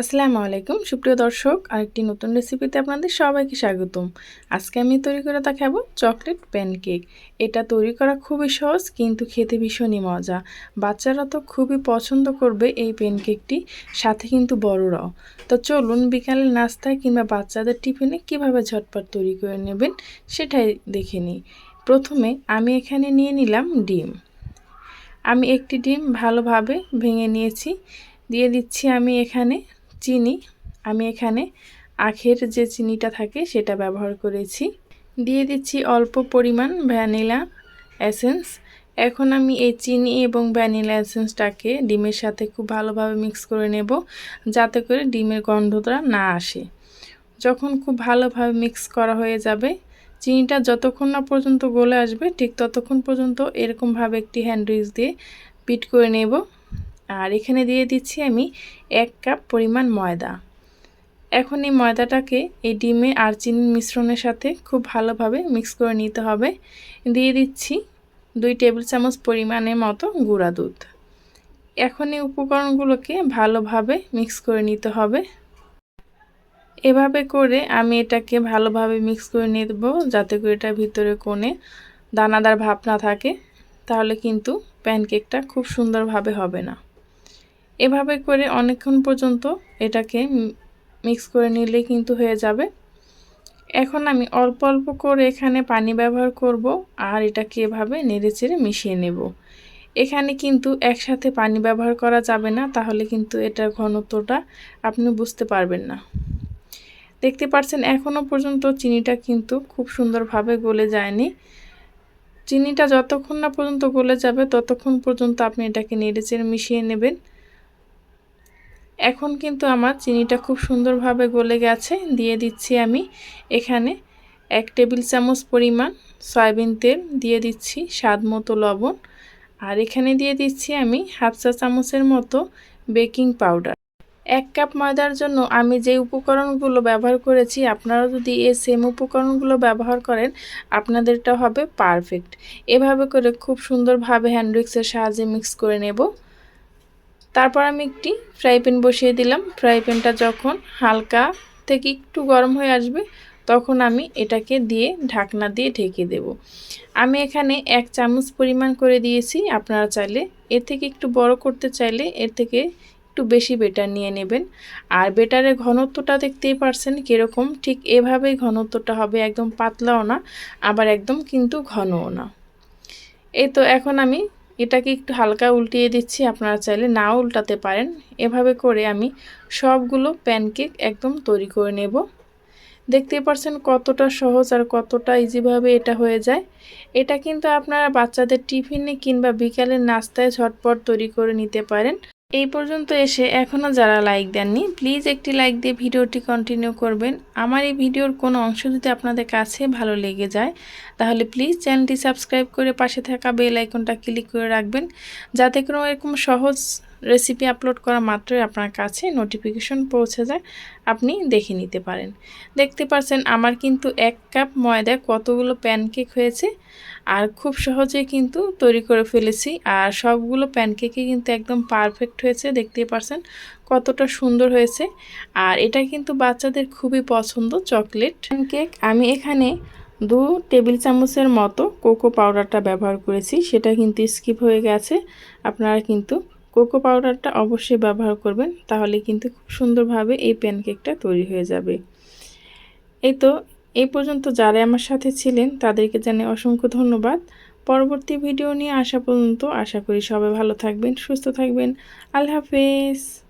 আসসালামু আলাইকুম। সুপ্রিয় দর্শক, আরেকটি নতুন রেসিপিতে আপনাদের সবাইকে স্বাগতম। আজকে আমি তৈরি করে দেখাবো চকলেট প্যানকেক এটা তৈরি করা খুবই সহজ, কিন্তু খেতে ভীষণই মজা। বাচ্চারা তো খুবই পছন্দ করবে এই প্যানকেকটি সাথে কিন্তু বড়রাও। তো চলুন বিকালের নাস্তায় কিংবা বাচ্চাদের টিফিনে কীভাবে ঝটপট তৈরি করে নেবেন সেটাই দেখে নিই। প্রথমে আমি এখানে নিয়ে নিলাম ডিম। আমি একটি ডিম ভালোভাবে ভেঙে নিয়েছি। দিয়ে দিচ্ছি আমি এখানে চিনি। আমি এখানে আখের যে চিনিটা থাকে সেটা ব্যবহার করেছি। দিয়ে দিচ্ছি অল্প পরিমাণ ভ্যানিলা এসেন্স। এখন আমি এই চিনি এবং ভ্যানিলা এসেন্সটাকে ডিমের সাথে খুব ভালোভাবে মিক্স করে নেব, যাতে করে ডিমের গন্ধটা না আসে। যখন খুব ভালোভাবে মিক্স করা হয়ে যাবে, চিনিটা যতক্ষণ না পর্যন্ত গলে আসবে, ঠিক ততক্ষণ পর্যন্ত এরকমভাবে একটি হ্যান্ড দিয়ে পিট করে নেব। আর এখানে দিয়ে দিচ্ছি আমি এক কাপ পরিমাণ ময়দা। এখন এই ময়দাটাকে এই ডিমে আর চিনির মিশ্রণের সাথে খুব ভালোভাবে মিক্স করে নিতে হবে। দিয়ে দিচ্ছি দুই টেবিল চামচ পরিমাণের মতো গুঁড়া দুধ। এখন এই উপকরণগুলোকে ভালোভাবে মিক্স করে নিতে হবে। এভাবে করে আমি এটাকে ভালোভাবে মিক্স করে নেব যাতে করে এটার ভিতরে কোণে দানাদার ভাব না থাকে। তাহলে কিন্তু প্যানকেকটা খুব সুন্দরভাবে হবে না। এভাবে করে অনেকক্ষণ পর্যন্ত এটাকে মিক্স করে নিলে কিন্তু হয়ে যাবে। এখন আমি অল্প অল্প করে এখানে পানি ব্যবহার করব আর এটাকে এভাবে নেড়েচেড়ে মিশিয়ে নেব। এখানে কিন্তু একসাথে পানি ব্যবহার করা যাবে না, তাহলে কিন্তু এটার ঘনত্বটা আপনি বুঝতে পারবেন না। দেখতে পাচ্ছেন এখনও পর্যন্ত চিনিটা কিন্তু খুব সুন্দরভাবে গলে যায়নি। চিনিটা যতক্ষণ না পর্যন্ত গলে যাবে, ততক্ষণ পর্যন্ত আপনি এটাকে নেড়েচেড়ে মিশিয়ে নেবেন। এখন কিন্তু আমার চিনিটা খুব সুন্দরভাবে গলে গেছে। দিয়ে দিচ্ছি আমি এখানে এক টেবিল চামচ পরিমাণ সয়াবিন তেল, দিয়ে দিচ্ছি স্বাদ মতো লবণ। আর এখানে দিয়ে দিচ্ছি আমি হাফ চা চামচের মতো বেকিং পাউডার। এক কাপ ময়দার জন্য আমি যে উপকরণগুলো ব্যবহার করেছি, আপনারা যদি এই সেম উপকরণগুলো ব্যবহার করেন, আপনাদেরটা হবে পারফেক্ট। এভাবে করে খুব সুন্দরভাবে হ্যান্ডউইক্সের সাহায্যে মিক্স করে নেব। তারপর আমি একটি ফ্রাই প্যান বসিয়ে দিলাম। ফ্রাই প্যানটা যখন হালকা থেকে একটু গরম হয়ে আসবে, তখন আমি এটাকে দিয়ে ঢাকনা দিয়ে ঢেকে দেব। আমি এখানে এক চামচ পরিমাণ করে দিয়েছি। আপনারা চাইলে এর থেকে একটু বড় করতে চাইলে এর থেকে একটু বেশি বেটার নিয়ে নেবেন। আর বেটারের ঘনত্বটা দেখতেই পারছেন কীরকম। ঠিক এভাবেই ঘনত্বটা হবে, একদম পাতলাও না, আবার একদম কিন্তু ঘনও না। এই তো, এখন আমি এটাকে একটু হালকা উল্টিয়ে দিচ্ছি, আপনারা চাইলে না উল্টাতে পারেন। এভাবে করে আমি সবগুলো প্যানকেক একদম তৈরি করে নেব। দেখতে পারছেন কতটা সহজ আর কতটা ইজিভাবে এটা হয়ে যায়। এটা কিন্তু আপনারা বাচ্চাদের টিফিনে কিংবা বিকালের নাস্তায় ঝটপট তৈরি করে নিতে পারেন। এই পর্যন্ত এসে এখনও যারা লাইক দেননি প্লিজ একটি লাইক দিয়ে ভিডিওটি কন্টিনিউ করবেন। আমার এই ভিডিওর কোনো অংশ যদি আপনাদের কাছে ভালো লেগে যায়, তাহলে প্লিজ চ্যানেলটি সাবস্ক্রাইব করে পাশে থাকা বেল আইকনটা ক্লিক করে রাখবেন, যাতে কোনো এরকম সহজ রেসিপি আপলোড করা মাত্রই আপনার কাছে নোটিফিকেশন পৌঁছে যায়, আপনি দেখে নিতে পারেন। দেখতে পাচ্ছেন আমার কিন্তু এক কাপ ময়দায় কতগুলো প্যানকেক হয়েছে, আর খুব সহজে কিন্তু তৈরি করে ফেলেছি, আর সবগুলো প্যানকেকই কিন্তু একদম পারফেক্ট হয়েছে দেখতে পারছেন কতটা সুন্দর হয়েছে। আর এটা কিন্তু বাচ্চাদের খুবই পছন্দ চকলেট প্যানকেক আমি এখানে দু টেবিল চামচের মতো কোকো পাউডারটা ব্যবহার করেছি, সেটা কিন্তু স্কিপ হয়ে গেছে, আপনারা কিন্তু কোকো পাউডারটা অবশ্যই ব্যবহার করবেন, তাহলে কিন্তু খুব সুন্দরভাবে এই প্যানকেকটা তৈরি হয়ে যাবে। এই তো, এই পর্যন্ত যারা আমার সাথে ছিলেন, তাদেরকে জানাই অসংখ্য ধন্যবাদ। পরবর্তী ভিডিও নিয়ে আসা পর্যন্ত আশা করি সবাই ভালো থাকবেন, সুস্থ থাকবেন। আল্লাহ হাফেজ।